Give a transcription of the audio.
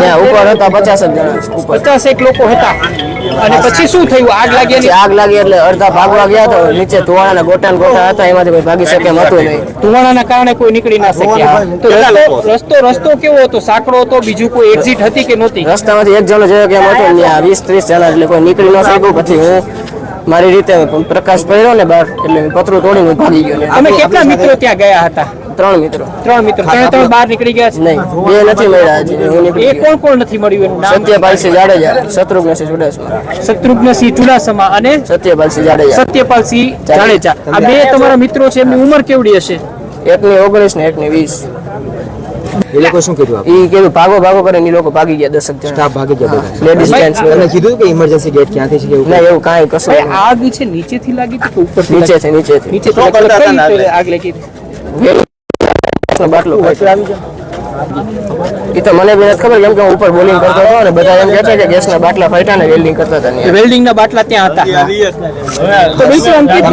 ત્યાં ઉપર હતા પચાસ જ જણા પચાસ એક લોકો હતા. અને પછી શું થયું? આગ લાગી આગ લાગી એટલે અડધા ભાગવા ગયા તો નીચે ધુવાણાના ગોટા ને ગોટા હતા એમાંથી કોઈ ભાગી શકે એમ હતું નહીં. ધુવાણાના કારણે કોઈ નીકળી ના શક્યા. તો રસ્તો રસ્તો કેવો હતો? સાંકડો હતો બીજું કોઈ એક્ઝિટ હતી કે નહોતી? રસ્તામાંથી એક જણો જોયો કે એમ હતું ત્યાં વીસ ત્રીસ જણા એટલે કોઈ નીકળી ન શક્યું. પછી હું મારી રીતે પ્રકાશ પડ્યો ને બહાર એટલે પથરું પતરું તોડીને હું ભાગી ગયો. અમે કેટલા મિત્રો ત્યાં ગયા હતા? ત્રણ મિત્રો. ત્રણ મિત્રો. ત્રણે ત્રણ બહાર નીકળી ગયા છે? નહીં બે નથી મળ્યા હજી એ કોણ કોણ નથી મળ્યું એનું નામ? સત્યપાલસિંહ જાડેજા શત્રુઘ્નસિંહ ચુડાસમા શત્રુઘ્નસિંહ ચુડાસમા અને સત્યપાલસિંહ જાડેજા. સત્યપાલસિંહ જાડેજા. આ બે તમારા મિત્રો છે એમની ઉંમર કેવડી હશે? એકની ઓગણીસ ને એકની વીસ. એ લોકો શું કીધું આપણે કીધું ભાગો ભાગો કરે લોકો ભાગી ગયા દસક જણા. સ્ટાફ ભાગી ગયા બધા. લેડીઝ કીધું કે ઇમરજન્સી ગેટ ક્યાંથી છે એવું ના એવું કાંઈ કશું આગ છે નીચેથી લાગી કે ઉપરથી નીચે છે નીચે નીચે આગ લાગી હતી? બાટલો એ તો મને બી નથી ખબર કેમ કે હું ઉપર બોલિંગ કરતો હતો અને બધા એમ કહેતા કે ગેસના બાટલા ફાટ્યા ને વેલ્ડિંગ કરતા હતા ને બાટલા ત્યાં હતા. તો બિલકુલ અંકિત